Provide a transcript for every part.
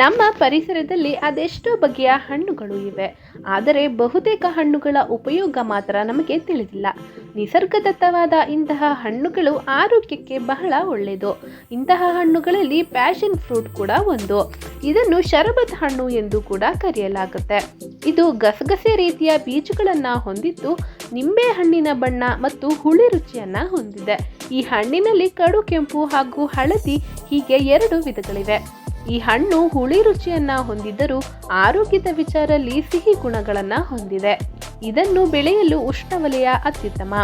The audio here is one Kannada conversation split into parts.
ನಮ್ಮ ಪರಿಸರದಲ್ಲಿ ಅದೆಷ್ಟೋ ಬಗೆಯ ಹಣ್ಣುಗಳು ಇವೆ. ಆದರೆ ಬಹುತೇಕ ಹಣ್ಣುಗಳ ಉಪಯೋಗ ಮಾತ್ರ ನಮಗೆ ತಿಳಿದಿಲ್ಲ. ನಿಸರ್ಗದತ್ತವಾದ ಇಂತಹ ಹಣ್ಣುಗಳು ಆರೋಗ್ಯಕ್ಕೆ ಬಹಳ ಒಳ್ಳೆಯದು. ಇಂತಹ ಹಣ್ಣುಗಳಲ್ಲಿ ಪ್ಯಾಷನ್ ಫ್ರೂಟ್ ಕೂಡ ಒಂದು. ಇದನ್ನು ಶರಬತ್ ಹಣ್ಣು ಎಂದು ಕೂಡ ಕರೆಯಲಾಗುತ್ತೆ. ಇದು ಗಸಗಸೆ ರೀತಿಯ ಬೀಜಗಳನ್ನು ಹೊಂದಿದ್ದು ನಿಂಬೆ ಹಣ್ಣಿನ ಬಣ್ಣ ಮತ್ತು ಹುಳಿ ರುಚಿಯನ್ನು ಹೊಂದಿದೆ. ಈ ಹಣ್ಣಿನಲ್ಲಿ ಕಡು ಕೆಂಪು ಹಾಗೂ ಹಳದಿ ಹೀಗೆ ಎರಡು ವಿಧಗಳಿವೆ. ಈ ಹಣ್ಣು ಹುಳಿ ರುಚಿಯನ್ನ ಹೊಂದಿದ್ದರೂ ಆರೋಗ್ಯದ ವಿಚಾರಲ್ಲಿ ಸಿಹಿ ಗುಣಗಳನ್ನ ಹೊಂದಿದೆ. ಇದನ್ನು ಬೆಳೆಯಲು ಉಷ್ಣವಲಯ ಅತ್ಯುತ್ತಮ.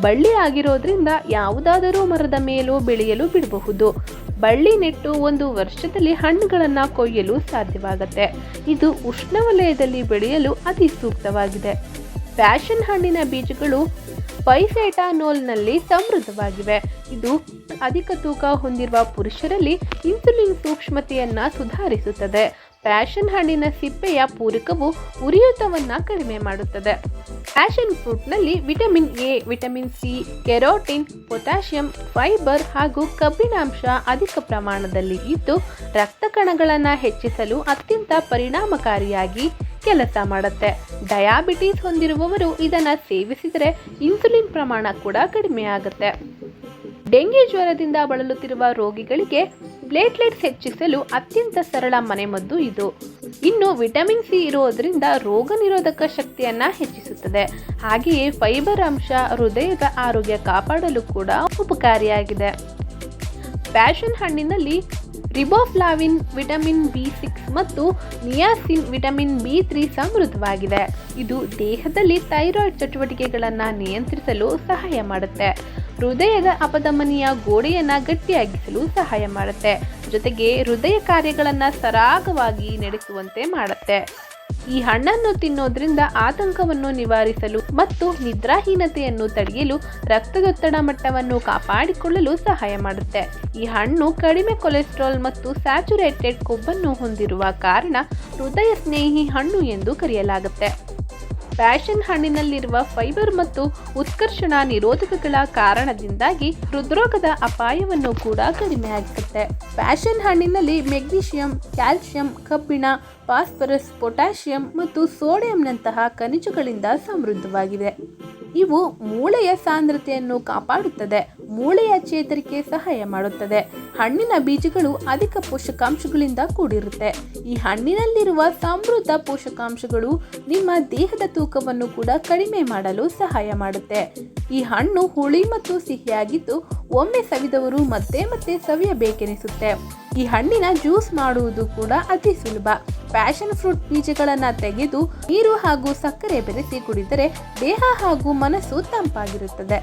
ಬಳ್ಳಿ ಆಗಿರೋದ್ರಿಂದ ಯಾವುದಾದರೂ ಮರದ ಮೇಲೂ ಬೆಳೆಯಲು ಬಿಡಬಹುದು. ಬಳ್ಳಿ ನೆಟ್ಟು ಒಂದು ವರ್ಷದಲ್ಲಿ ಹಣ್ಣುಗಳನ್ನು ಕೊಯ್ಯಲು ಸಾಧ್ಯವಾಗುತ್ತೆ. ಇದು ಉಷ್ಣವಲಯದಲ್ಲಿ ಬೆಳೆಯಲು ಅತಿ ಸೂಕ್ತವಾಗಿದೆ. ಪ್ಯಾಷನ್ ಹಣ್ಣಿನ ಬೀಜಗಳು ಪೈಸೆಟಾನೋಲ್ನಲ್ಲಿ ಸಮೃದ್ಧವಾಗಿವೆ. ಇದು ಅಧಿಕ ತೂಕ ಹೊಂದಿರುವ ಪುರುಷರಲ್ಲಿ ಇನ್ಸುಲಿನ್ ಸೂಕ್ಷ್ಮತೆಯನ್ನು ಸುಧಾರಿಸುತ್ತದೆ. ಪ್ಯಾಷನ್ ಹಣ್ಣಿನ ಸಿಪ್ಪೆಯ ಪೂರಕವು ಉರಿಯೂತವನ್ನು ಕಡಿಮೆ ಮಾಡುತ್ತದೆ. Passion ಫ್ರೂಟ್ನಲ್ಲಿ vitamin A, vitamin C, carotene, potassium, fibre ಹಾಗೂ ಕಬ್ಬಿಣಾಂಶ ಅಧಿಕ ಪ್ರಮಾಣದಲ್ಲಿ ಇದ್ದು ರಕ್ತ ಕಣಗಳನ್ನು ಹೆಚ್ಚಿಸಲು ಅತ್ಯಂತ ಪರಿಣಾಮಕಾರಿಯಾಗಿ ಕೆಲಸ ಮಾಡುತ್ತೆ. ಡಯಾಬಿಟೀಸ್ ಹೊಂದಿರುವವರು ಇದನ್ನು ಸೇವಿಸಿದರೆ ಇನ್ಸುಲಿನ್ ಪ್ರಮಾಣ ಕೂಡ ಕಡಿಮೆ ಆಗುತ್ತೆ. ಡೆಂಗಿ ಜ್ವರದಿಂದ ಬಳಲುತ್ತಿರುವ ರೋಗಿಗಳಿಗೆ ಪ್ಲೇಟ್ಲೆಟ್ಸ್ ಹೆಚ್ಚಿಸಲು ಅತ್ಯಂತ ಸರಳ ಮನೆಮದ್ದು ಇದು. ಇನ್ನು ವಿಟಮಿನ್ ಸಿ ಇರೋದ್ರಿಂದ ರೋಗ ನಿರೋಧಕ ಶಕ್ತಿಯನ್ನ ಹೆಚ್ಚಿಸುತ್ತದೆ. ಹಾಗೆಯೇ ಫೈಬರ್ ಅಂಶ ಹೃದಯದ ಆರೋಗ್ಯ ಕಾಪಾಡಲು ಕೂಡ ಉಪಕಾರಿಯಾಗಿದೆ. ಪ್ಯಾಷನ್ ಹಣ್ಣಿನಲ್ಲಿ ರಿಬೋಫ್ಲಾವಿನ್, ವಿಟಮಿನ್ ಬಿ ಸಿಕ್ಸ್ ಮತ್ತು ನಿಯಾಸಿನ್, ವಿಟಮಿನ್ ಬಿ ತ್ರೀ ಸಮೃದ್ಧವಾಗಿದೆ. ಇದು ದೇಹದಲ್ಲಿ ಥೈರಾಯ್ಡ್ ಚಟುವಟಿಕೆಗಳನ್ನು ನಿಯಂತ್ರಿಸಲು ಸಹಾಯ ಮಾಡುತ್ತೆ. ಹೃದಯದ ಅಪಧಮನಿಯ ಗೋಡೆಯನ್ನು ಗಟ್ಟಿಯಾಗಿಸಲು ಸಹಾಯ ಮಾಡುತ್ತೆ. ಜೊತೆಗೆ ಹೃದಯ ಕಾರ್ಯಗಳನ್ನು ಸರಾಗವಾಗಿ ನಡೆಸುವಂತೆ ಮಾಡುತ್ತೆ. ಈ ಹಣ್ಣನ್ನು ತಿನ್ನೋದ್ರಿಂದ ಆತಂಕವನ್ನು ನಿವಾರಿಸಲು ಮತ್ತು ನಿದ್ರಾಹೀನತೆಯನ್ನು ತಡೆಯಲು ರಕ್ತದೊತ್ತಡ ಮಟ್ಟವನ್ನು ಕಾಪಾಡಿಕೊಳ್ಳಲು ಸಹಾಯ ಮಾಡುತ್ತೆ. ಈ ಹಣ್ಣು ಕಡಿಮೆ ಕೊಲೆಸ್ಟ್ರಾಲ್ ಮತ್ತು ಸ್ಯಾಚುರೇಟೆಡ್ ಕೊಬ್ಬನ್ನು ಹೊಂದಿರುವ ಕಾರಣ ಹೃದಯ ಸ್ನೇಹಿ ಹಣ್ಣು ಎಂದು ಕರೆಯಲಾಗುತ್ತೆ. ಪ್ಯಾಷನ್ ಹಣ್ಣಿನಲ್ಲಿರುವ ಫೈಬರ್ ಮತ್ತು ಉತ್ಕರ್ಷಣ ನಿರೋಧಕಗಳ ಕಾರಣದಿಂದಾಗಿ ಹೃದ್ರೋಗದ ಅಪಾಯವನ್ನು ಕೂಡ ಕಡಿಮೆಯಾಗುತ್ತೆ ಪ್ಯಾಷನ್ ಹಣ್ಣಿನಲ್ಲಿ ಮೆಗ್ನೀಷಿಯಂ, ಕ್ಯಾಲ್ಸಿಯಂ, ಕಬ್ಬಿಣ, ಫಾಸ್ಫರಸ್, ಪೊಟ್ಯಾಷಿಯಂ ಮತ್ತು ಸೋಡಿಯಂನಂತಹ ಖನಿಜಗಳಿಂದ ಸಮೃದ್ಧವಾಗಿದೆ. ಇವು ಮೂಳೆಯ ಸಾಂದ್ರತೆಯನ್ನು ಕಾಪಾಡುತ್ತದೆ, ಮೂಳೆಯ ಚೇತರಿಕೆ ಸಹಾಯ ಮಾಡುತ್ತದೆ. ಹಣ್ಣಿನ ಬೀಜಗಳು ಅಧಿಕ ಪೋಷಕಾಂಶಗಳಿಂದ ಕೂಡಿರುತ್ತೆ. ಈ ಹಣ್ಣಿನಲ್ಲಿರುವ ಸಮೃದ್ಧ ಪೋಷಕಾಂಶಗಳು ನಿಮ್ಮ ದೇಹದ ತೂಕವನ್ನು ಕೂಡ ಕಡಿಮೆ ಮಾಡಲು ಸಹಾಯ ಮಾಡುತ್ತೆ. ಈ ಹಣ್ಣು ಹುಳಿ ಮತ್ತು ಸಿಹಿಯಾಗಿದ್ದು ಒಮ್ಮೆ ಸವಿದವರು ಮತ್ತೆ ಮತ್ತೆ ಸವಿಯಬೇಕೆನಿಸುತ್ತೆ. ಈ ಹಣ್ಣಿನ ಜ್ಯೂಸ್ ಮಾಡುವುದು ಕೂಡ ಅತಿ ಸುಲಭ. ಪ್ಯಾಷನ್ ಫ್ರೂಟ್ ಬೀಜಗಳನ್ನು ತೆಗೆದು ನೀರು ಹಾಗೂ ಸಕ್ಕರೆ ಬೆರೆಸಿ ಕುಡಿದರೆ ದೇಹ ಹಾಗೂ ಮನಸ್ಸು ತಂಪಾಗಿರುತ್ತದೆ.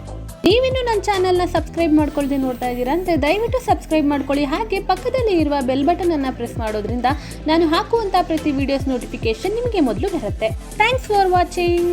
ನೀವಿನ್ನು ನನ್ನ ಚಾನಲ್ನ ಸಬ್ಸ್ಕ್ರೈಬ್ ಮಾಡ್ಕೊಳ್ಳದೆ ನೋಡ್ತಾ ಇದ್ದೀರಾ ಅಂದರೆ ದಯವಿಟ್ಟು ಸಬ್ಸ್ಕ್ರೈಬ್ ಮಾಡ್ಕೊಳ್ಳಿ. ಹಾಗೆ ಪಕ್ಕದಲ್ಲಿ ಇರುವ ಬೆಲ್ ಬಟನ್ ಅನ್ನು ಪ್ರೆಸ್ ಮಾಡೋದ್ರಿಂದ ನಾನು ಹಾಕುವಂಥ ಪ್ರತಿ ವಿಡಿಯೋಸ್ ನೋಟಿಫಿಕೇಶನ್ ನಿಮಗೆ ಮೊದಲು ಬರುತ್ತೆ. Thanks for watching